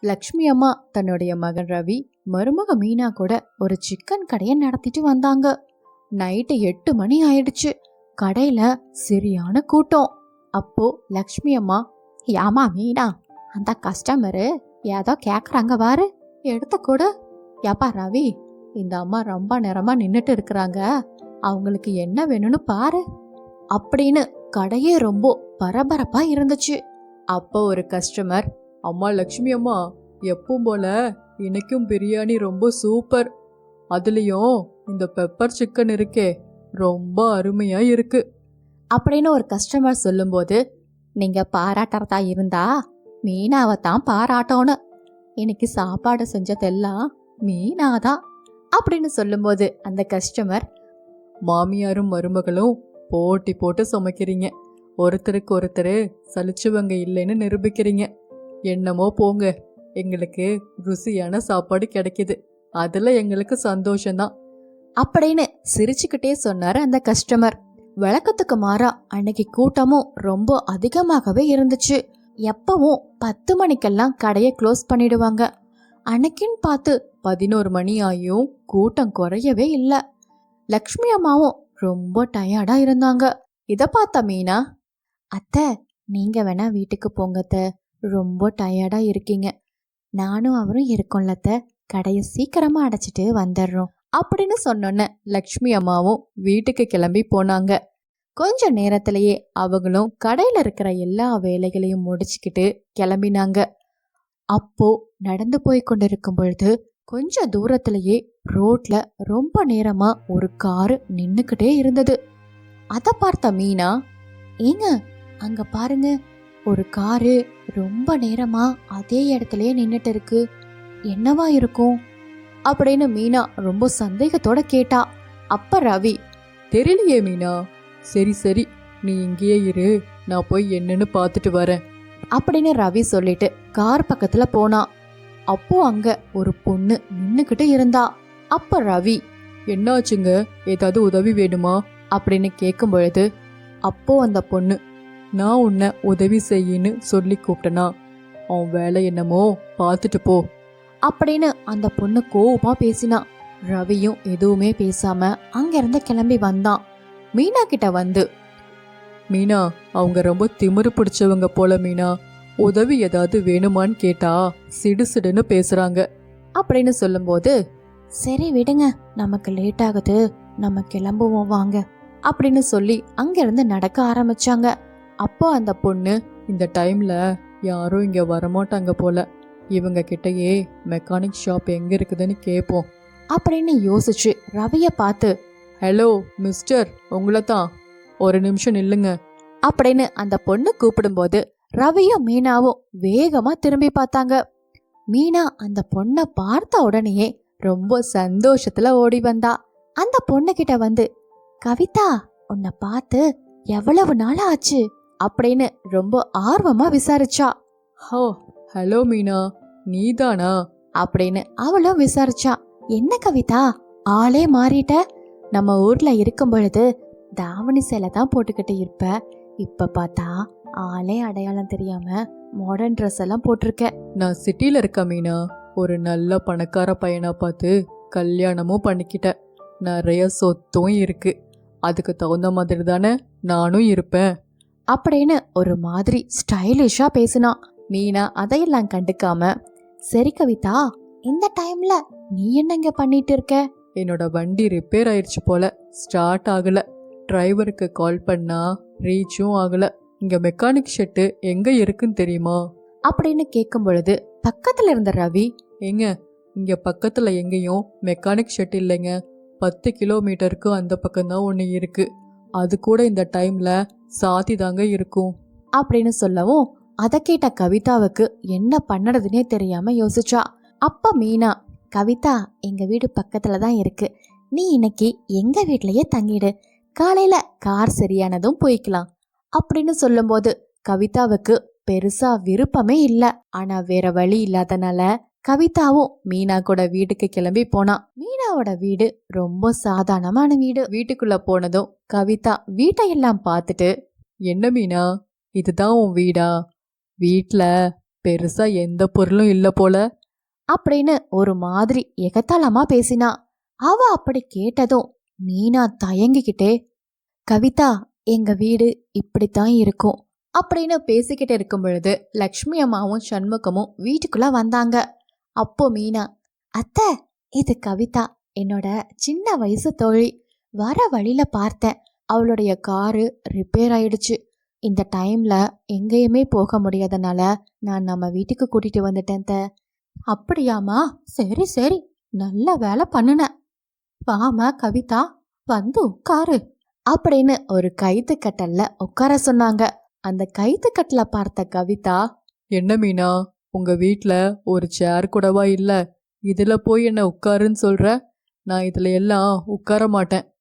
லக்ஷ்மி அம்மா தன்னுடைய மகன் ரவி மருமக மீனா கூட ஒரு சிக்கன் கடையை நடத்திட்டு வந்தாங்க. நைட்டு எட்டு மணி ஆயிடுச்சு. கடையில சரியான கூட்டம். அப்போ லக்ஷ்மி அம்மா ஏமா மீனா அந்த கஸ்டமரு ஏதோ கேக்குறாங்க பாரு எடுத்த கூட. ஏப்பா ரவி இந்த அம்மா ரொம்ப நேரமா நின்றுட்டு இருக்கிறாங்க. அவங்களுக்கு என்ன வேணும்னு பாரு. அப்படின்னு கடையே ரொம்ப பரபரப்பா இருந்துச்சு. அப்போ ஒரு கஸ்டமர் அம்மா லக்ஷ்மி அம்மா எப்பவும் போல இன்னைக்கும் பிரியாணி ரொம்ப சூப்பர். அதுலயும் இந்த பெப்பர் சிக்கன் இருக்கே ரொம்ப அருமையா இருக்கு. அப்படின்னு ஒரு கஸ்டமர் சொல்லும்போது நீங்க பாராட்டுறதா இருந்தா மீனாவை தான் பாராட்டணும். இன்னைக்கு சாப்பாடு செஞ்சதெல்லாம் மீனாதான் அப்படின்னு சொல்லும்போது அந்த கஸ்டமர் மாமியாரும் மருமகளும் போட்டி போட்டு சமைக்கிறீங்க. ஒருத்தருக்கு ஒருத்தர் சலிச்சுவங்க இல்லைன்னு நிரூபிக்கிறீங்க. என்னமோ போங்க. எங்களுக்கு ருசியான சாப்பாடு கிடைக்குது. அதில் எங்களுக்கு சந்தோஷம்தான். அப்படின்னு சிரிச்சுக்கிட்டே சொன்னார் அந்த கஸ்டமர். வழக்கத்துக்கு மாறா அன்னைக்கு கூட்டமும் ரொம்ப அதிகமாகவே இருந்துச்சு. எப்பவும் பத்து மணிக்கெல்லாம் கடையை க்ளோஸ் பண்ணிடுவாங்க. அன்னைக்குன்னு பார்த்து பதினோரு மணி ஆகியும் கூட்டம் குறையவே இல்லை. லக்ஷ்மி அம்மாவும் ரொம்ப டயர்டாக இருந்தாங்க. இதை பார்த்த மீனா அத்தை நீங்கள் வேணா வீட்டுக்கு போங்க அத்தை. ரொம்ப டயர்டாக இருக்கீங்க. நானும் அவரும் இருக்கோம்லத்த. கடையை சீக்கிரமாக அடைச்சிட்டு வந்துடுறோம். அப்படின்னு சொன்னோன்ன லக்ஷ்மி அம்மாவும் வீட்டுக்கு கிளம்பி போனாங்க. கொஞ்ச நேரத்திலேயே அவங்களும் கடையில் இருக்கிற எல்லா வேலைகளையும் முடிச்சுக்கிட்டு கிளம்பினாங்க. அப்போ நடந்து போய் கொண்டிருக்கும் பொழுது கொஞ்ச தூரத்திலேயே ரோட்ல ரொம்ப நேரமா ஒரு காரு நின்னுக்கிட்டே இருந்தது. அதை பார்த்த மீனா ஏங்க அங்க பாருங்க ஒரு காரு ரொம்ப நேரமா அதே இடத்துலயே நின்னுட்டு இருக்கு. என்னவா இருக்கும்? அப்படின்னு மீனா ரொம்ப சந்தேகத்தோட கேட்டா. அப்ப ரவி தெரியலையே மீனா. சரி சரி. நீ இங்கேயே இரு. நான் போய் என்னன்னு பார்த்துட்டு வரேன். அப்படின்னு ரவி சொல்லிட்டு கார் பக்கத்துல போனா. அப்போ அங்க ஒரு பொண்ணு நின்னுக்கிட்டு இருந்தா. அப்ப ரவி என்னாச்சுங்க? ஏதாவது உதவி வேணுமா? அப்படின்னு கேட்கும் பொழுது அப்போ அந்த பொண்ணு நான் உன்னை உதவி செய்யின்னு சொல்லி கூப்பிட்டனா. அவன் வேலை என்னமோ பார்த்துட்டு போ. அப்படின்னு அந்த பொண்ணு கோவமா பேசினா. ரவியும் எதுவுமே பேசாம அங்கிருந்து கிளம்பி வந்தான். மீனா கிட்ட வந்து மீனா அவங்க ரொம்ப திமிரு பிடிச்சவங்க போல மீனா. உதவி ஏதாவது வேணுமான்னு கேட்டா சிடுசிடுன்னு பேசுறாங்க. அப்படின்னு சொல்லும்போது சரி விடுங்க நமக்கு லேட் ஆகுது நம்ம கிளம்புவோம் வாங்க. அப்படின்னு சொல்லி அங்கிருந்து நடக்க ஆரம்பிச்சாங்க. அப்போ அந்த பொண்ணு இந்த டைமில் யாரும் இங்கே வரமாட்டாங்க போல. இவங்க கிட்டயே மெக்கானிக் ஷாப் எங்கே இருக்குதுன்னு கேட்போம் அப்படின்னு யோசிச்சு ரவியை பார்த்து ஹலோ மிஸ்டர் உங்களை தான் ஒரு நிமிஷம் நில்லுங்க. அப்படின்னு அந்த பொண்ணு கூப்பிடும்போது ரவியும் மீனாவும் வேகமா திரும்பி பார்த்தாங்க. மீனா அந்த பொண்ணை பார்த்த உடனேயே ரொம்ப சந்தோஷத்துல ஓடி வந்தா. அந்த பொண்ணுகிட்ட வந்து கவிதா உன்னை பார்த்து எவ்வளவு நாள் ஆச்சு அப்படின்னு ரொம்ப ஆர்வமா விசாரிச்சா. ஹோ ஹலோ மீனா நீதானா? அப்படின்னு அவளும் விசாரிச்சா. என்ன கவிதா ஆளே மாறிட்ட. நம்ம ஊர்ல இருக்கும் பொழுது தாவணி சேலை தான் போட்டுக்கிட்டு இருப்ப. இப்ப பார்த்தா ஆளே அடையாளம் தெரியாம மாடர்ன் ட்ரெஸ் எல்லாம் போட்டிருக்க. நான் சிட்டில இருக்க மீனா ஒரு நல்ல பணக்கார பையனா பார்த்து கல்யாணமும் பண்ணிக்கிட்டேன் நிறைய சொத்தும் இருக்கு. அதுக்கு தகுந்த மாதிரி தானே நானும் இருப்பேன். அப்படின்னு ஒரு மாதிரி ஸ்டைலிஷா பேசினான் மீனா அதையெல்லாம் கண்டுக்காம சரி கவிதா இந்த டைம்ல நீ என்னங்க பண்ணிட்டு இருக்க? என்னோட வண்டி ரிப்பேர் ஆயிடுச்சு போல. ஸ்டார்ட் ஆகல. டிரைவருக்கு கால் பண்ணா ரீச்சும் ஆகல. இங்க மெக்கானிக் ஷெட்டு எங்க இருக்குன்னு தெரியுமா? அப்படின்னு கேட்கும் பொழுது பக்கத்துல இருந்த ரவி ஏங்க இங்க பக்கத்துல எங்கேயும் மெக்கானிக் ஷெட் இல்லைங்க. பத்து கிலோமீட்டருக்கு அந்த பக்கம்தான் ஒன்று இருக்கு. அது கூட இந்த டைம்ல சாத்தி தாங்க இருக்கும். அப்படின்னு சொல்லவும் அதை கேட்ட கவிதாவுக்கு என்ன பண்ணுறதுனே தெரியாம யோசிச்சா. அப்ப மீனா கவிதா எங்க வீடு பக்கத்துல தான் இருக்கு. நீ இன்னைக்கு எங்க வீட்லயே தங்கிடு. காலையில கார் சரியானதும் போய்க்கலாம். அப்படின்னு சொல்லும்போது கவிதாவுக்கு பெருசா விருப்பமே இல்லை. ஆனா வேற வழி இல்லாதனால கவிதாவும் மீனா கூட வீட்டுக்கு கிளம்பி போனா. மீனாவோட வீடு ரொம்ப சாதாரணமான வீடு. வீட்டுக்குள்ள போனதும் கவிதா வீட்டையெல்லாம் பார்த்துட்டு என்ன மீனா? இதுதான் உன் வீடா? வீட்டில் பெருசா எந்த பொருளும் இல்லை போல? அப்படின்னு ஒரு மாதிரி எகத்தாளமா பேசினா. அவ அப்படி கேட்டதும் மீனா தயங்கிக்கிட்டே கவிதா எங்க வீடு இப்படித்தான் இருக்கும். அப்படின்னு பேசிக்கிட்டு இருக்கும் பொழுது லக்ஷ்மி அம்மாவும் சண்முகமும் வீட்டுக்குள்ள வந்தாங்க. அப்போ மீனா அத்தை இது கவிதா என்னோட சின்ன வயசு தோழி. வர வழியில் பார்த்தேன். அவளுடைய காரு ரிப்பேர் ஆயிடுச்சு. இந்த டைமில் எங்கேயுமே போக முடியாதனால நான் நம்ம வீட்டுக்கு கூட்டிகிட்டு வந்துட்டேன் த அப்படியாமா சரி சரி. நல்ல வேலை பண்ணுன. வாமா கவிதா வந்து உட்காரு. அப்படின்னு ஒரு கைத்து கட்டல்ல உட்கார சொன்னாங்க. அந்த கைத்து கட்டல பார்த்த கவிதா என்ன மீனா? உங்க வீட்டில் ஒரு சேர் கூடவா இல்லை? இதுல போய் என்ன உட்காருன்னு சொல்ற? நான் இதுல எல்லாம் உட்கார மாட்டேன்.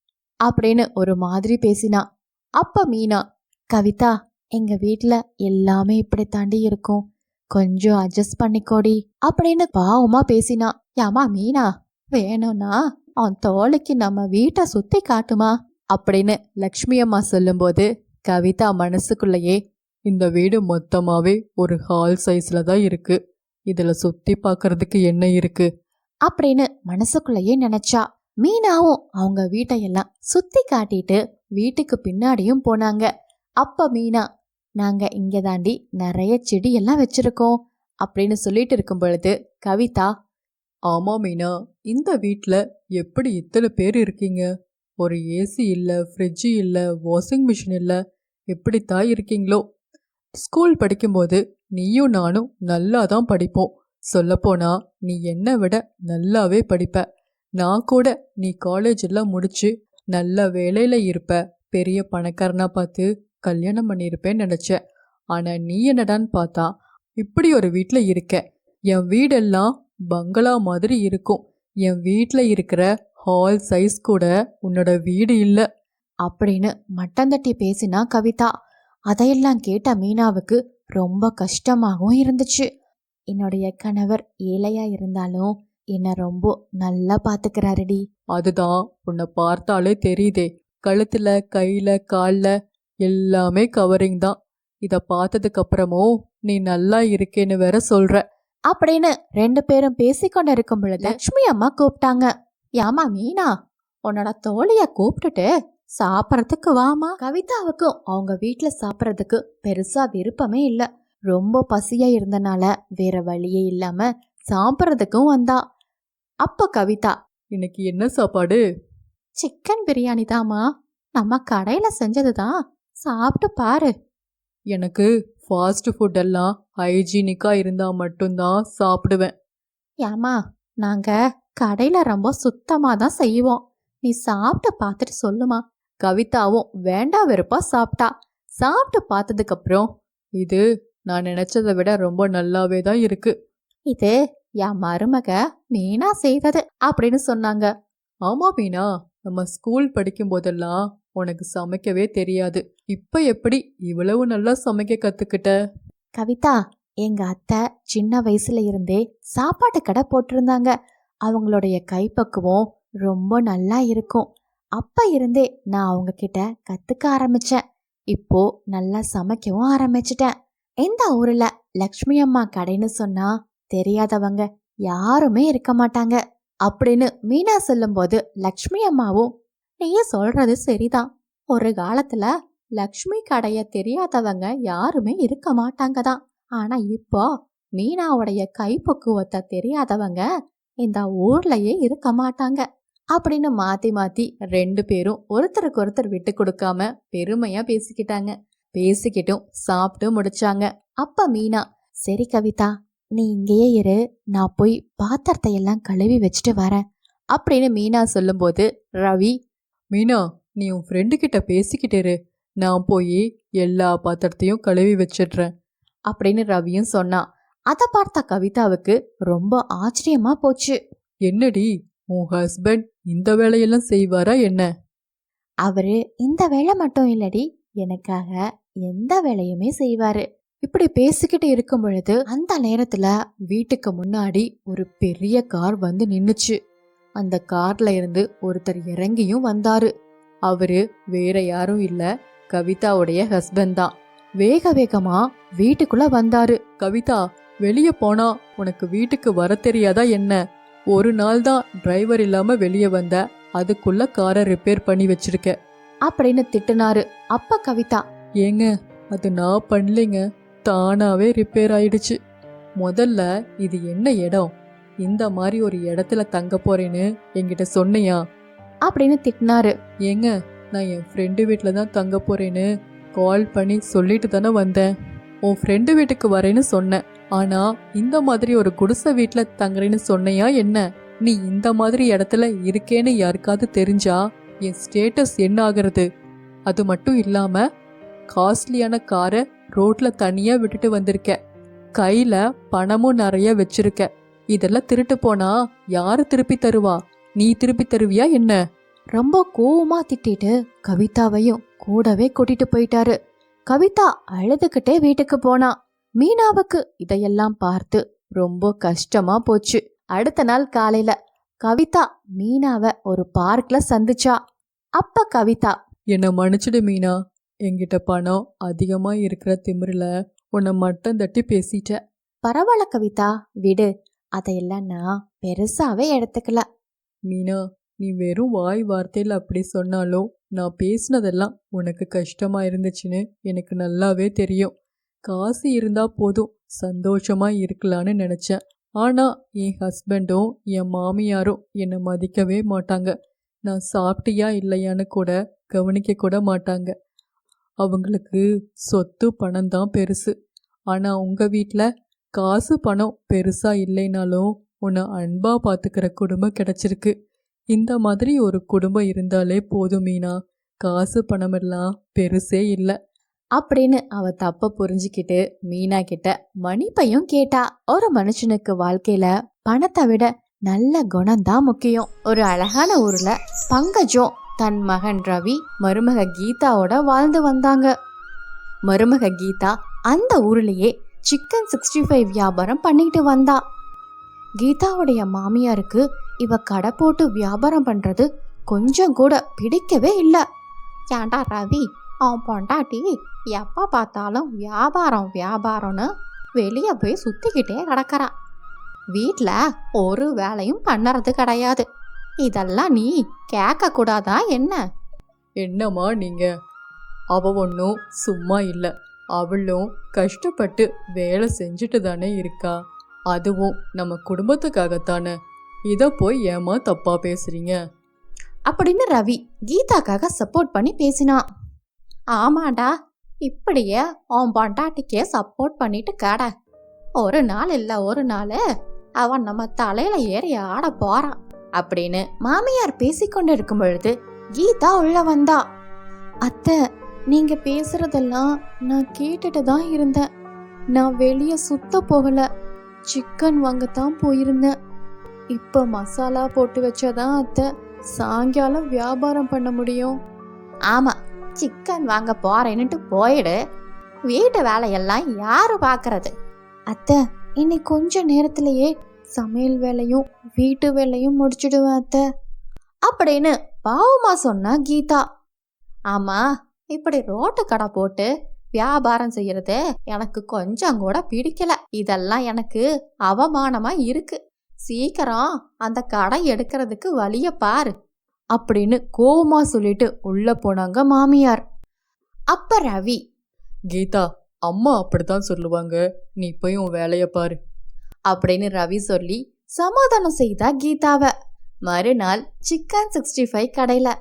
அப்படின்னு ஒரு மாதிரி பேசினா. அப்ப மீனா கவிதா எங்க வீட்ல எல்லாமே இப்படி தாண்டி இருக்கும். கொஞ்சம் அட்ஜஸ்ட் பண்ணிக்கோடி அப்படின்னு பாவமா பேசினா. ஏமா மீனா வேணும்னா அவன் தோளுக்கு நம்ம வீட்டை சுத்தி காட்டுமா? அப்படின்னு லக்ஷ்மி அம்மா சொல்லும்போது கவிதா மனசுக்குள்ளேயே இந்த வீடு மொத்தமாகவே ஒரு ஹால் சைஸில் தான் இருக்குது இதில் சுற்றி பார்க்கறதுக்கு என்ன இருக்குது அப்படின்னு மனசுக்குள்ளேயே நினச்சா மீனாவும் அவங்க வீட்டையெல்லாம் சுற்றி காட்டிட்டு வீட்டுக்கு பின்னாடியும் போனாங்க. அப்போ மீனா நாங்கள் இங்கே தாண்டி நிறைய செடியெல்லாம் வச்சுருக்கோம் அப்படின்னு சொல்லிட்டு இருக்கும் பொழுது கவிதா ஆமாம் மீனா இந்த வீட்டில் எப்படி இத்தனை பேர் இருக்கீங்க? ஒரு ஏசி இல்லை ஃப்ரிட்ஜ் இல்லை வாஷிங் மிஷின் இல்லை எப்படித்தான் இருக்கீங்களோ? ஸ்கூல் படிக்கும்போது நீயும் நானும் நல்லா தான் படிப்போம். சொல்லப்போனா நீ என்னை விட நல்லாவே படிப்ப. நான் கூட நீ காலேஜ் எல்லாம் முடிச்சு நல்ல வேலையில இருப்ப. பெரிய பணக்காரனா பார்த்து கல்யாணம் பண்ணியிருப்பேன்னு நினைச்சேன். ஆனா நீ என்னடான்னு பார்த்தா இப்படி ஒரு வீட்டில் இருக்க. என் வீடெல்லாம் பங்களா மாதிரி இருக்கும். என் வீட்டில் இருக்கிற ஹால் சைஸ் கூட உன்னோட வீடு இல்லை. அப்படின்னு மட்டந்தட்டி பேசினா கவிதா. அதையெல்லாம் கேட்ட மீனாவுக்கு ரொம்ப கஷ்டமாகவும் இருந்துச்சு. என்னுடைய கணவர் ஏழையா இருந்தாலும் என்னை ரொம்ப நல்லா பாத்துக்கிறாருடி. அதுதான் உன்னை பார்த்தாலே தெரியுதே. கழுத்துல கையில கால்ல எல்லாமே கவரிங் தான். இத பார்த்ததுக்கு அப்புறமும் நீ நல்லா இருக்கேன்னு வேற சொல்ற. அப்படின்னு ரெண்டு பேரும் பேசிக்கொண்டு இருக்கும் பொழுது லக்ஷ்மி அம்மா கூப்பிட்டாங்க ஏமா மீனா உன்னோட தோழிய கூப்பிட்டுட்டு சாப்பிட்றதுக்கு வாமா கவிதாவுக்கும் அவங்க வீட்ல சாப்பிட்றதுக்கு பெருசா விருப்பமே இல்ல. ரொம்ப பசியா இருந்தனால வேற வழியே இல்லாம சாப்பிட்றதுக்கும் வந்தா. அப்ப கவிதா இன்னைக்கு என்ன சாப்பாடு? சிக்கன் பிரியாணி தாமா நம்ம கடையில செஞ்சதுதான் சாப்பிட்டு பாரு. எனக்கு ஃபாஸ்ட் ஃபுட் எல்லாம் ஹைஜீனிக்கா இருந்தா மட்டும்தான் சாப்பிடுவேன். ஏமா நாங்க கடையில ரொம்ப சுத்தமா தான் செய்வோம். நீ சாப்பிட்டு பார்த்துட்டு சொல்லுமா. கவிதாவும் வேண்டா வெறுப்பா சாப்பிட்டா. சாப்பிட்டு பார்த்ததுக்கு அப்புறம் இது நான் நினைச்சதை விட ரொம்ப நல்லாவே தான் இருக்கு. இது என் மருமக மீனா செய்தது அப்படின்னு சொன்னாங்க. ஆமா மீனா நம்ம ஸ்கூல் படிக்கும் போதெல்லாம் உனக்கு சமைக்கவே தெரியாது. இப்ப எப்படி இவ்வளவு நல்லா சமைக்க கத்துக்கிட்ட? கவிதா எங்க அத்தை சின்ன வயசுல இருந்தே சாப்பாட்டு கடை போட்டிருந்தாங்க. அவங்களுடைய கைப்பக்குவம் ரொம்ப நல்லா இருக்கும். அப்போ இருந்தே நான் அவங்க கிட்ட கற்றுக்க ஆரம்பிச்சேன். இப்போ நல்லா சமைக்கவும் ஆரம்பிச்சிட்டேன். எந்த ஊரில்? லக்ஷ்மி அம்மா கடைன்னு சொன்னா தெரியாதவங்க யாருமே இருக்க மாட்டாங்க. அப்படின்னு மீனா சொல்லும்போது லக்ஷ்மி அம்மாவும் நீயே சொல்றது சரிதான். ஒரு காலத்துல லக்ஷ்மி கடைய தெரியாதவங்க யாருமே இருக்க மாட்டாங்க தான். ஆனா இப்போ மீனாவுடைய கைப்பக்குவத்தை தெரியாதவங்க இந்த ஊர்லயே இருக்க மாட்டாங்க. அப்படின்னு மாத்தி மாத்தி ரெண்டு பேரும் ஒருத்தருக்கு ஒருத்தர் விட்டு கொடுக்காம பெருமையா பேசிக்கிட்டாங்க. பேசிக்கிட்டும் சாப்பிட்டு முடிச்சாங்க. அப்ப மீனா சரி கவிதா நீ இங்கேயே இரு. நான் போய் பாத்திரத்தை எல்லாம் கழுவி வச்சுட்டு வரேன். அப்படின்னு மீனா சொல்லும்போது ரவி மீனா நீ உன் ஃப்ரெண்டு கிட்ட பேசிக்கிட்டு இரு. நான் போய் எல்லா பாத்திரத்தையும் கழுவி வச்சிடுறேன். அப்படின்னு ரவியும் சொன்னான். அதை பார்த்த கவிதாவுக்கு ரொம்ப ஆச்சரியமா போச்சு. என்னடி உன் ஹஸ்பண்ட் இந்த வேலையெல்லாம் செய்வாரா என்ன? அவரு இந்த வேலை மட்டும் இல்லடி எனக்காக எந்த வேலையுமே செய்வாரு. இப்படி பேசிக்கிட்டு இருக்கும் பொழுது அந்த நேரத்துல வீட்டுக்கு முன்னாடி ஒரு பெரிய கார் வந்து நின்னுச்சு. அந்த கார்ல இருந்து ஒருத்தர் இறங்கியும் வந்தாரு. அவரு வேற யாரும் இல்ல கவிதாவுடைய ஹஸ்பண்ட் தான். வேக வேகமா வீட்டுக்குள்ள வந்தாரு. கவிதா வெளியே போனா உனக்கு வீட்டுக்கு வர தெரியாதா என்ன? ஒரு நாள் தான் டிரைவர் இல்லாம வெளியே வந்த. அதுக்குள்ள காரை ரிப்பேர் பண்ணி வச்சிருக்க. அப்படின்னு திட்டுனாரு. அப்ப கவிதா. ஏங்க அது நான் பண்ணலைங்க. தானாவே ரிப்பேர் ஆயிடுச்சு. முதல்ல இது என்ன இடம்? இந்த மாதிரி ஒரு இடத்துல தங்க போறேன்னு என்கிட்ட சொன்னியா? அப்படின்னு திட்டினாரு. ஏங்க நான் என் ஃப்ரெண்டு வீட்டில் தான் தங்க போறேன்னு கால் பண்ணி சொல்லிட்டு தானே வந்தேன். உன் ஃப்ரெண்டு வீட்டுக்கு வரேன்னு சொன்னேன். ஆனா இந்த மாதிரி ஒரு குடிசை வீட்டில் தங்குறேன்னு சொன்னையா என்ன? நீ இந்த மாதிரி இடத்துல இருக்கேன்னு யாருக்காவது தெரிஞ்சா என் ஸ்டேட்டஸ் என்ன ஆகிறது? அது மட்டும் இல்லாம காஸ்ட்லியான காரை ரோட்ல தனியா விட்டுட்டு வந்திருக்க. கையில பணமும் நிறைய வச்சிருக்க. இதெல்லாம் திருட்டு போனா யாரு திருப்பி தருவா? நீ திருப்பி தருவியா என்ன? ரொம்ப கோவமா திட்டிட்டு கவிதாவையும் கூடவே கூட்டிட்டு போயிட்டாரு. கவிதா அழுதுகிட்டே வீட்டுக்கு போனா. மீனாவுக்கு இதையெல்லாம் பார்த்து ரொம்ப கஷ்டமா போச்சு. அடுத்த நாள் காலையில கவிதா மீனாவை ஒரு பார்க்ல சந்திச்சா. அப்ப கவிதா என்னை மன்னிச்சிடு மீனா. என்கிட்ட பணம் அதிகமா இருக்கிற திமிரில் உன்னை மட்டம் தட்டி பேசிட்டேன் பரவாயில்ல கவிதா விடு. அதையெல்லாம் நான் பெருசாவே எடுத்துக்கல. மீனா நீ வெறும் வாய் வார்த்தையில் அப்படி சொன்னாலும் நான் பேசினதெல்லாம் உனக்கு கஷ்டமா இருந்துச்சுன்னு எனக்கு நல்லாவே தெரியும். காசு இருந்தால் போதும். சந்தோஷமாக இருக்கலான்னு நினச்சேன். ஆனால் என் ஹஸ்பண்டும் என் மாமியாரும் என்னை மதிக்கவே மாட்டாங்க. நான் சாப்பிட்டியா இல்லையான்னு கூட கவனிக்க கூட மாட்டாங்க. அவங்களுக்கு சொத்து பணம் தான் பெருசு. ஆனால் உங்கள் வீட்டில் காசு பணம் பெருசாக இல்லைனாலும் உன்னை அன்பாக பார்த்துக்கிற குடும்பம் கிடச்சிருக்கு. இந்த மாதிரி ஒரு குடும்பம் இருந்தாலே போதும் மீனா. காசு பணமெல்லாம் பெருசே இல்லை. அப்படின்னு அவ தப்ப புரிஞ்சுக்கிட்டு மீனா கிட்ட மன்னிப்பையும் கேட்டா ஒரு மனுஷனுக்கு வாழ்க்கையில பணத்தை விட நல்ல குணம்தான் முக்கியம். ஒரு அழகான ஊர்ல பங்கஜம் தன் மகன் ரவி மருமக கீதாவோட வாழ்ந்து வந்தாங்க. மருமக கீதா அந்த ஊர்லயே சிக்கன் சிக்ஸ்டி ஃபைவ் வியாபாரம் பண்ணிட்டு வந்தா. கீதாவுடைய மாமியாருக்கு இவ கடை போட்டு வியாபாரம் பண்றது கொஞ்சம் கூட பிடிக்கவே இல்லை. ஏன்டா ரவி அவன் பொண்டாட்டி எப்போ பார்த்தாலும் வியாபாரம் வியாபாரம்னு வெளியே போய் சுற்றிக்கிட்டே கிடக்கறா வீட்டில் ஒரு வேலையும் பண்ணறது கிடையாது. இதெல்லாம் நீ கேட்கக்கூடாதா என்ன? என்னம்மா நீங்க? அவ ஒன்றும் சும்மா இல்லை. அவளும் கஷ்டப்பட்டு வேலை செஞ்சுட்டு தானே இருக்கா. அதுவும் நம்ம குடும்பத்துக்காகத்தானே. இதை போய் ஏமா தப்பா பேசுறீங்க? அப்படின்னு ரவி கீதாக்காக சப்போர்ட் பண்ணி பேசினான் ஆமாடா இப்படியே அவன் பொண்டாட்டிக்கே சப்போர்ட் பண்ணிட்டு கட. ஒரு நாள் இல்ல ஒரு நாள் அவன் நம்ம தலையில ஏறி ஆட போறான் அப்படின்னு மாமியார் பேசிக்கொண்டு இருக்கும் பொழுது கீதா உள்ள வந்தா. அத்தை நீங்க பேசுறதெல்லாம் நான் கேட்டுட்டு தான் இருந்தேன். நான் வெளியே சுத்த போகல. சிக்கன் வாங்கத்தான் போயிருந்தேன். இப்ப மசாலா போட்டு வச்சாதான் அத்தை சாயங்காலம் வியாபாரம் பண்ண முடியும். ஆமா சிக்கன் வாங்க போறேன்னுட்டு போயிடு. வீட்டு வேலையெல்லாம் யாரு பாக்குறது? அத்தை இன்னைக்கு கொஞ்ச நேரத்திலேயே சமையல் வேலையும் வீட்டு வேலையும் முடிச்சிடுவேன் அத்தை. அப்படின்னு பாவமா சொன்னா கீதா. ஆமா இப்படி ரோட்டு கடை போட்டு வியாபாரம் செய்யறது எனக்கு கொஞ்சம் கூட பிடிக்கல. இதெல்லாம் எனக்கு அவமானமா இருக்கு. சீக்கிரம் அந்த கடை எடுக்கிறதுக்கு வழிய பாரு. அப்படின்னு கோவமா சொல்லிட்டு உள்ள போனாங்க மாமியார். அப்ப ரவி கீதா அம்மா அப்படித்தான் சொல்லுவாங்க. நீ போய் உன் வேலையை பாரு. அப்படின்னு ரவி சொல்லி சமாதானம் செய்தா கீதாவ. மறுநாள் சிக்கன் சிக்ஸ்டி ஃபைவ் கடையில.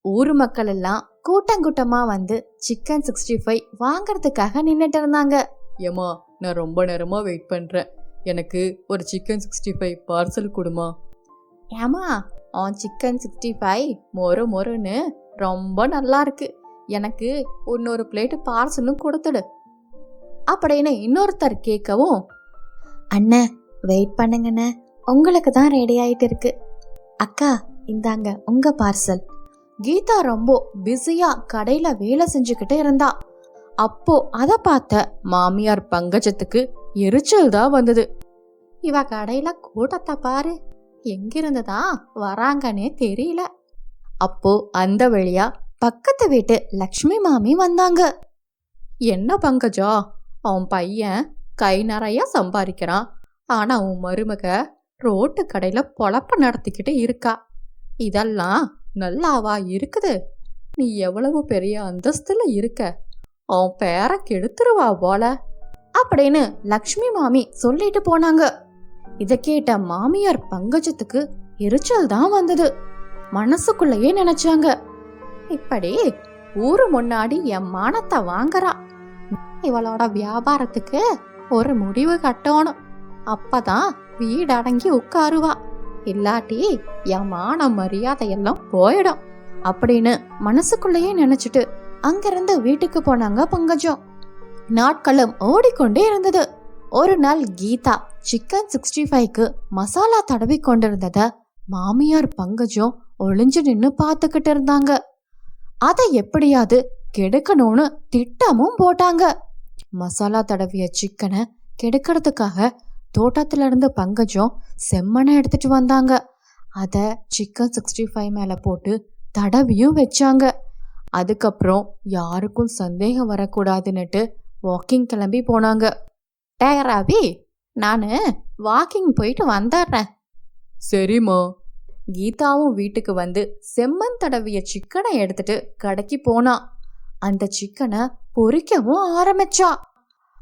ஊர் மக்கள் எல்லாம் கூட்டங்கூட்டமா வந்து சிக்கன் சிக்ஸ்டி ஃபைவ் வாங்கறதுக்காக நின்னுட்டு இருந்தாங்க. ஏமா நான் ரொம்ப நேரமா வெயிட் பண்றேன். எனக்கு ஒரு சிக்கன் சிக்ஸ்டி ஃபைவ் பார்சல் கொடுமா? ஏமா உன் சிக்கன் சிக்ஸ்டி ஃபைவ் மொறு மொறுன்னு ரொம்ப நல்லா இருக்கு எனக்கு இன்னொரு பிளேட்டு பார்சலும் கொடுத்துடு. அப்படின்னு இன்னொருத்தர் கேட்கவும் அண்ணே வெயிட் பண்ணுங்கண்ணே. உங்களுக்கு தான் ரெடி ஆயிட்டு இருக்கு அக்கா இந்தாங்க உங்க பார்சல் கீதா ரொம்ப பிஸியா கடையில வேலை செஞ்சுக்கிட்டு இருந்தா. அப்போ அதை பார்த்த மாமியார் பங்கஜத்துக்கு எரிச்சல் தான் வந்தது. இவ கடையில கூட்டத்தை பாரு. எங்கிருந்து தான் வராங்கன்னே தெரியல. அப்போ அந்த வழியா பக்கத்து வீட்டு லக்ஷ்மி மாமி வந்தாங்க. என்ன பங்கஜா அவன் பையன் கை நிறைய சம்பாதிக்கிறான். ஆனா உன் மருமக ரோட்டு கடையில பொழப்ப நடத்திக்கிட்டு இருக்கா. இதெல்லாம் நல்லாவா இருக்குது? நீ எவ்வளவு பெரிய அந்தஸ்துல இருக்க. அவன் பேரை கெடுத்துருவா போல. அப்படின்னு லக்ஷ்மி மாமி சொல்லிட்டு போனாங்க. இத கேட்ட மாமியார் பங்கஜத்துக்கு எரிச்சல் தான் வந்தது. மனசுக்குள்ளேயே நினைச்சாங்க. இப்படி ஊரு முன்னாடி என் மானத்தை வாங்குறா. இவளோட வியாபாரத்துக்கு ஒரு முடிவு கட்டணும். அப்பதான் வீடு அடங்கி உட்காருவா. இல்லாட்டி என் மான மரியாதை எல்லாம் போயிடும் அப்படின்னு மனசுக்குள்ளேயே நினைச்சிட்டு அங்கிருந்து வீட்டுக்கு போனாங்க பங்கஜம். நாட்களும் ஓடிக்கொண்டே இருந்தது. ஒரு நாள் கீதா சிக்கன் சிக்ஸ்டி ஃபைவ்க்கு மசாலா தடவி கொண்டிருந்தத மாமியார் பங்கஜம் ஒளிஞ்சு நின்று பார்த்துக்கிட்டு இருந்தாங்க. அதை எப்படியாவது கெடுக்கணும்னு திட்டமும் போட்டாங்க. மசாலா தடவிய சிக்கனை கெடுக்கிறதுக்காக தோட்டத்துல இருந்து பங்கஜம் செம்மனை எடுத்துட்டு வந்தாங்க. அதை சிக்கன் சிக்ஸ்டி ஃபைவ் மேலே போட்டு தடவியும் வச்சாங்க. அதுக்கப்புறம் யாருக்கும் சந்தேகம் வரக்கூடாதுன்னுட்டு வாக்கிங் கிளம்பி போனாங்க. டே நான் வாக்கிங் போயிட்டு வந்துடுறேன் சரிம்மா. கீதாவும் வீட்டுக்கு வந்து செம்மண் தடவிய சிக்கனை எடுத்துட்டு கடைக்கு போனா. அந்த சிக்கனை பொறிக்கவும் ஆரம்பிச்சா.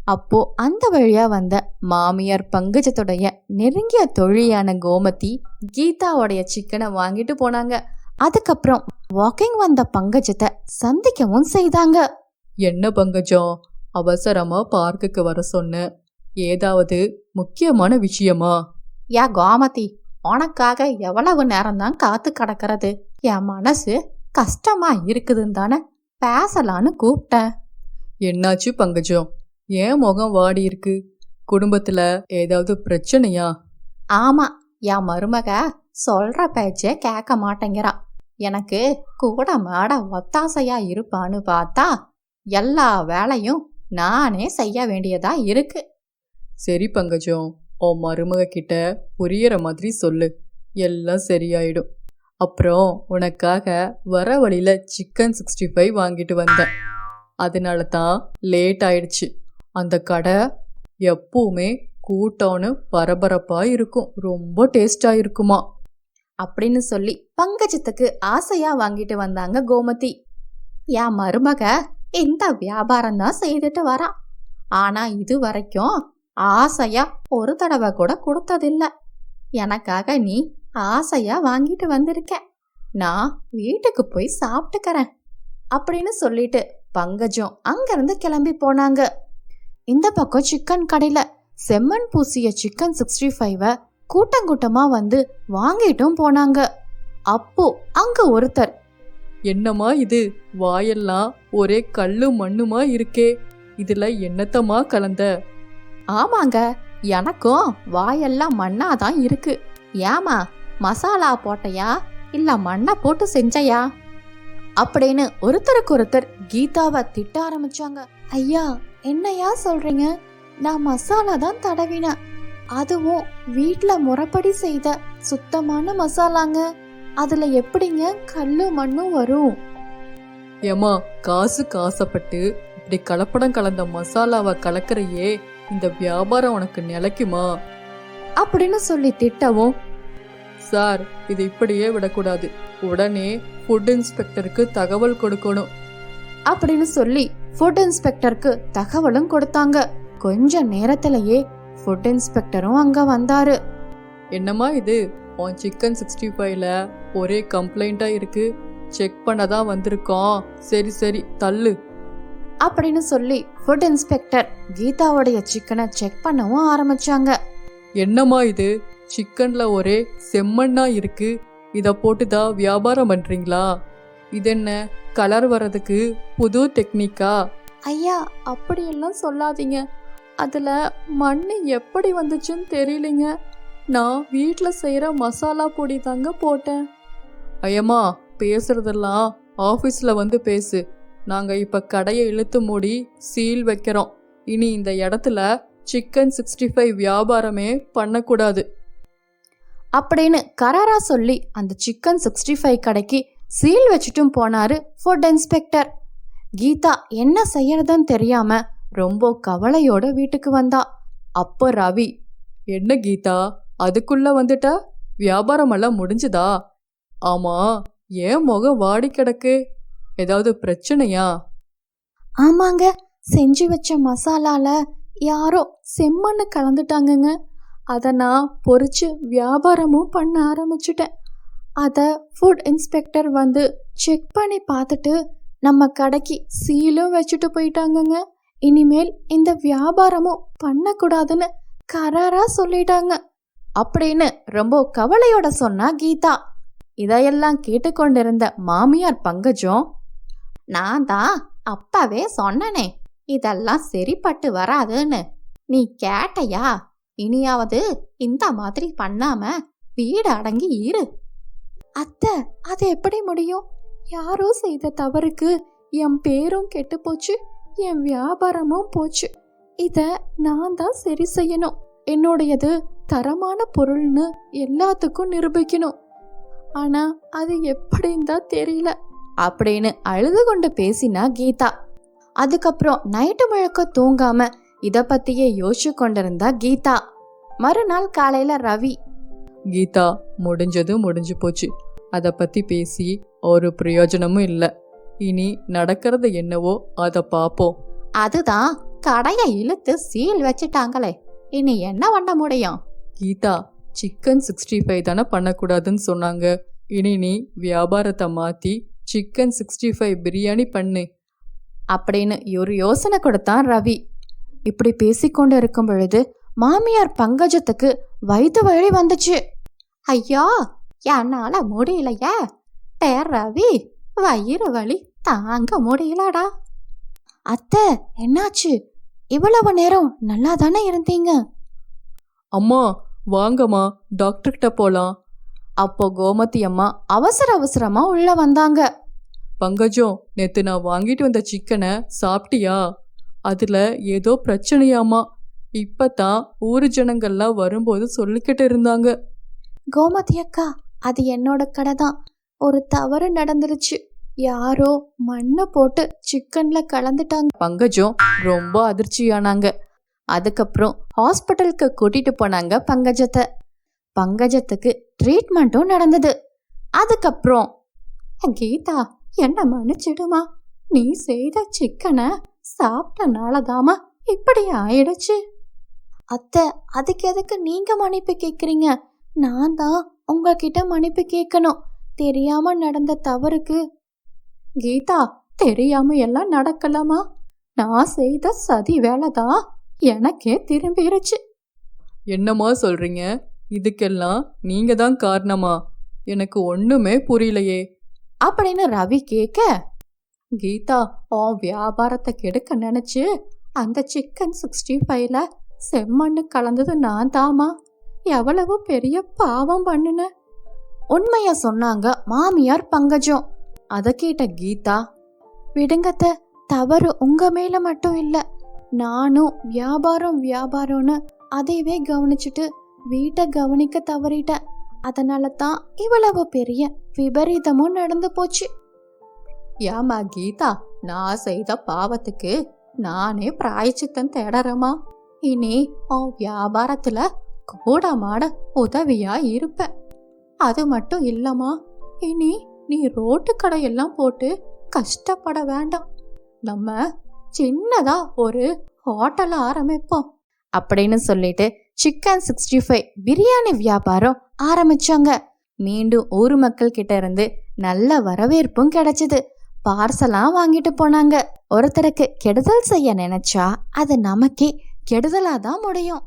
அப்போ அந்த வழியா வந்த மாமியார் பங்கஜத்துடைய நெருங்கிய தொழிலான கோமதி கீதாவுடைய சிக்கனை வாங்கிட்டு போனாங்க. அதுக்கப்புறம் வாக்கிங் வந்த பங்கஜத்தை சந்திக்கவும் செய்தாங்க. என்ன பங்கஜம்? அவசரமா பார்க்குக்கு வர சொன்ன. ஏதாவது முக்கியமான விஷயமா? யா கோமதி உனக்காக எவ்வளவு நேரம்தான் காத்து கிடக்கிறது? என் மனசு கஷ்டமா இருக்குதுன்னு தானே பேசலான்னு கூப்பிட்டேன். என்னாச்சு பங்கஜம்? ஏன் முகம் வாடி இருக்கு? குடும்பத்துல ஏதாவது பிரச்சனையா? ஆமா என் மருமக சொல்ற பேச்சே கேட்க மாட்டேங்கிறா. எனக்கு கூட மாட ஒத்தாசையா இருப்பான்னு பார்த்தா எல்லா வேலையும் நானே செய்ய வேண்டியதா இருக்கு. சரி பங்கஜம் உன் மருமக கிட்ட புரியற மாதிரி சொல்லு. எல்லாம் சரியாயிடும். அப்புறம் உனக்காக வர வழியில் சிக்கன் சிக்ஸ்டி ஃபைவ் வாங்கிட்டு வந்தேன். அதனால தான் லேட் ஆயிடுச்சு. அந்த கடை எப்பவுமே கூட்டம்னு பரபரப்பா இருக்கும். ரொம்ப டேஸ்டா இருக்குமா? அப்படின்னு சொல்லி பங்கஜத்துக்கு ஆசையா வாங்கிட்டு வந்தாங்க கோமதி. என் மருமக இந்த வியாபாரம் தான் செய்துட்டு வரா. ஆனா இது வரைக்கும் ஆசையா ஒரு தடவை கூட கொடுத்ததில்ல. எனக்காக நீ ஆசையா வாங்கிட்டு வந்திருக்க. நான் வீட்டுக்கு போய் சாப்பிட்டுக்கறேன். அப்படின்னு சொல்லிட்டு பங்கஜம் அங்கிருந்து கிளம்பி போனாங்க. இந்த பக்கம் சிக்கன் கடையில செம்மண் பூசிய சிக்கன் சிக்ஸ்டி ஃபைவை கூட்டங்கூட்டமா வந்து வாங்கிட்டும் போனாங்க. அப்போ அங்க ஒருத்தர் என்னம்மா இது? வாயெல்லாம் ஒரே கல்லு மண்ணுமா இருக்கே? இதுல என்னத்தம்மா கலந்த? ஆமாங்க எனக்கும் வாயெல்லாம் மண்ணா தான் இருக்கு. ஏமா மசாலா போட்டையா? இல்ல மண்ணை போட்டு செஞ்சையா? அப்படின்னு ஒருத்தருக்கு ஒருத்தர் கீதாவை திட்ட ஆரம்பிச்சாங்க. ஐயா என்னையா சொல்றீங்க? நான் மசாலா தான் தடவினேன். அதுவும் வீட்டில் முறைப்படி செய்த சுத்தமான மசாலாங்க. அதுல எப்படிங்க கல்லு மண்ணும் வரும்? ஏம்மா காசு காசப்பட்டு இப்படி கலப்படம் கலந்த மசாலாவை கலக்கிறையே இந்த வியாபாரம் உனக்கு நிலைக்குமா? அப்படின்னு சொல்லி திட்டவும் சார் இது இப்படியே விடக்கூடாது. உடனே ஃபுட் இன்ஸ்பெக்டருக்கு தகவல் கொடுக்கணும். அப்படின்னு சொல்லி ஃபுட் இன்ஸ்பெக்டருக்கு தகவலும் கொடுத்தாங்க. கொஞ்ச நேரத்திலேயே ஃபுட் இன்ஸ்பெக்டரும் அங்க வந்தாரு. என்னம்மா இது? உன் சிக்கன் சிக்ஸ்டி ஃபைவ்ல ஒரே கம்ப்ளைண்ட்டாக இருக்கு. செக் பண்ண தான் வந்திருக்கோம். சரி சரி தள்ளு. அப்படின்னு சொல்லி ஃபுட் இன்ஸ்பெக்டர் கீதாவுடைய சிக்கனை செக் பண்ணவும் ஆரம்பிச்சாங்க. என்னம்மா இது? சிக்கன்ல ஒரே செம்மண்ணா இருக்கு. இத போட்டு தான் வியாபாரம் பண்றீங்களா? இது என்ன கலர் வர்றதுக்கு புது டெக்னிக்கா ஐயா அப்படியெல்லாம் சொல்லாதீங்க. அதுல மண் எப்படி வந்துச்சுன்னு தெரியலைங்க. நான் வீட்டில் செய்கிற மசாலா பொடி தாங்க போட்டேன். ஐயம்மா பேசுறதெல்லாம் ஆஃபீஸில் வந்து பேசு. நாங்கள் இப்போ கடையை இழுத்து மூடி சீல் வைக்கிறோம். இனி இந்த இடத்துல சிக்கன் சிக்ஸ்டி ஃபைவ் வியாபாரமே பண்ணக்கூடாது. அப்படின்னு கராரா சொல்லி அந்த சிக்கன் சிக்ஸ்டி ஃபைவ் கடைக்கு சீல் வச்சுட்டும் போனாரு ஃபுட் இன்ஸ்பெக்டர் கீதா என்ன செய்யறதுன்னு தெரியாம ரொம்ப கவலையோட வீட்டுக்கு வந்தா. அப்போ ரவி என்ன கீதா அதுக்குள்ள வந்துட்ட? வியாபாரம் எல்லாம் முடிஞ்சுதா? ஆமா ஏன் முகம் வாடி கிடக்கு. ஏதாவது பிரச்சனையா? ஆமாங்க. செஞ்சு வச்ச மசாலால யாரோ செம்மண்ணு கலந்துட்டாங்கங்க. அதை நான் பொறிச்சு வியாபாரமும் பண்ண ஆரம்பிச்சிட்டேன். அதை ஃபுட் இன்ஸ்பெக்டர் வந்து செக் பண்ணி பார்த்துட்டு நம்ம கடைக்கு சீலும் வச்சுட்டு போயிட்டாங்கங்க. இனிமேல் இந்த வியாபாரமும் பண்ணக்கூடாதுன்னு கராரா சொல்லிட்டாங்க. அப்படின்னு ரொம்ப கவலையோட சொன்னா கீதா. இதையெல்லாம் கேட்டுக்கொண்டிருந்த மாமியார் பங்கஜம் நான் தான் அப்பவே சொன்னனே இதெல்லாம் சரிப்பட்டு வராதுன்னு. நீ கேட்டையா? இனியாவது இந்த மாதிரி பண்ணாம வீடு அடங்கி இரு. அத்தை அது எப்படி முடியும்? யாரோ செய்த தவறுக்கு என் பேரும் கெட்டு போச்சு என் வியாபாரமும் போச்சு. இத நான் தான் சரி செய்யணும். என்னுடையது தரமான பொருள்னு எல்லாத்துக்கும் நிரூபிக்கணும். ஆனா அது எப்படின்னு தான் தெரியல. அப்படின்னு அழுது கொண்டு பேசினா கீதா. அதுக்கப்புறம் நைட்டு முழுக்க தூங்காம இத பத்தியே யோசிச்சு கொண்டிருந்தா கீதா. மறுநாள் காலையில ரவி கீதா முடிஞ்சது முடிஞ்சு போச்சு. அதை பத்தி பேசி ஒரு பிரயோஜனமும் இல்லை. இனி நடக்கிறது என்னவோ அதை பார்ப்போம் அதுதான் கடைய இழுத்து சீல் வச்சுட்டாங்களே. இனி என்ன பண்ண முடியும்? கீதா சிக்கன் சிக்ஸ்டி ஃபைவ் தானே பண்ணக்கூடாதுன்னு சொன்னாங்க. இனி நீ வியாபாரத்தை மாற்றி சிக்கன் சிக்ஸ்டி ஃபைவ் பிரியாணி பண்ணு. அப்படின்னு ஒரு யோசனை கொடுத்தான் ரவி. இப்படி பேசிக்கொண்டு இருக்கும் பொழுது மாமியார் பங்கஜத்துக்கு வயிற்று வழி வந்துச்சு. ஐயா என்னால முடியலையே. டே ரவி வயிறு வலி தாங்க முடியலடா. அத்தை என்னாச்சு? இவ்வளவு நேரம் நல்லா தானே இருந்தீங்க? அம்மா வாங்கம்மா டாக்டர்கிட்ட போகலாம் அப்போ கோமதி அம்மா அவசர அவசரமா உள்ள வந்தாங்க. பங்கஜம் நேத்து நான் வாங்கிட்டு வந்த சிக்கனை சாப்பிட்டியா? அதுல ஏதோ பிரச்சனையாமா? இப்பதான் ஊரு ஜனங்கள்லாம் வரும்போது சொல்லிக்கிட்டு இருந்தாங்க. கோமதி அக்கா அது என்னோட கடை தான். ஒரு தவறு நடந்துருச்சு. யாரோ மண்ணை போட்டு சிக்கன்ல கலந்துட்டாங்க. பங்கஜம் ரொம்ப அதிர்ச்சியானாங்க. அதுக்கப்புறம் ஹாஸ்பிட்டலுக்கு கூட்டிட்டு போனாங்க பங்கஜத்தை. பங்கஜத்துக்கு ட்ரீட்மெண்ட்டும் நடந்தது. அதுக்கப்புறம் கீதா என்ன மன்னிச்சிடுமா? நீ செய்த சிக்கனை சாப்பிட்டனாலதாமா இப்படி ஆயிடுச்சு. அத்தை அதுக்கு எதுக்கு நீங்க மன்னிப்பு கேட்குறீங்க நான் தான் உங்ககிட்ட மன்னிப்பு கேட்கணும் தெரியாம நடந்த தவறுக்கு கீதா தெரியாம எல்லாம் நடக்கலாமா நான் செய்த சதி வேலை தான் எனக்கே திரும்பிடுச்சு என்னம்மா சொல்றீங்க? இதுக்கெல்லாம் நீங்க தான் காரணமா? எனக்கு ஒண்ணுமே புரியலையே. அப்படின்னு ரவி கேட்க கீதா உன் வியாபாரத்தை கெடுக்க நினைச்சு அந்த சிக்கன் சிக்ஸ்டி ஃபைவ்ல செம்மண்ணு கலந்தது நான் தாமா எவ்வளவு பெரிய பாவம் பண்ணுன. உண்மைய சொன்னாங்க மாமியார் பங்கஜம். அதை கேட்ட கீதா விடுங்கத்த தவறு உங்க மேல மட்டும் இல்ல. நானும் வியாபாரம் வியாபாரம்னு அதையவே கவனிச்சுட்டு வீட்டை கவனிக்க தவறிட்டேன் அதனால தான் இவ்வளவு பெரிய விபரீதமும் நடந்து போச்சு. ஏமா கீதா நான் செய்த பாவத்துக்கு நானே பிராயச்சித்தம் தேடறமா இனி உன் வியாபாரத்துல கூடமான உதவியா இருப்பேன் அது மட்டும் இல்லம்மா இனி நீ ரோட்டு கடையெல்லாம் போட்டு கஷ்டப்பட வேண்டாம். நம்ம சின்னதா ஒரு ஹோட்டல் ஆரம்பிப்போம். அப்படின்னு சொல்லிட்டு சிக்கன் சிக்ஸ்டி ஃபைவ் பிரியாணி வியாபாரம் ஆரம்பிச்சாங்க. மீண்டும் ஊர் மக்கள் கிட்ட இருந்து நல்ல வரவேற்பும் கிடைச்சது. பார்சலாம் வாங்கிட்டு போனாங்க. ஒருத்தருக்கு கெடுதல் செய்ய நினைச்சா அது நமக்கே கெடுதலா தான் முடியும்.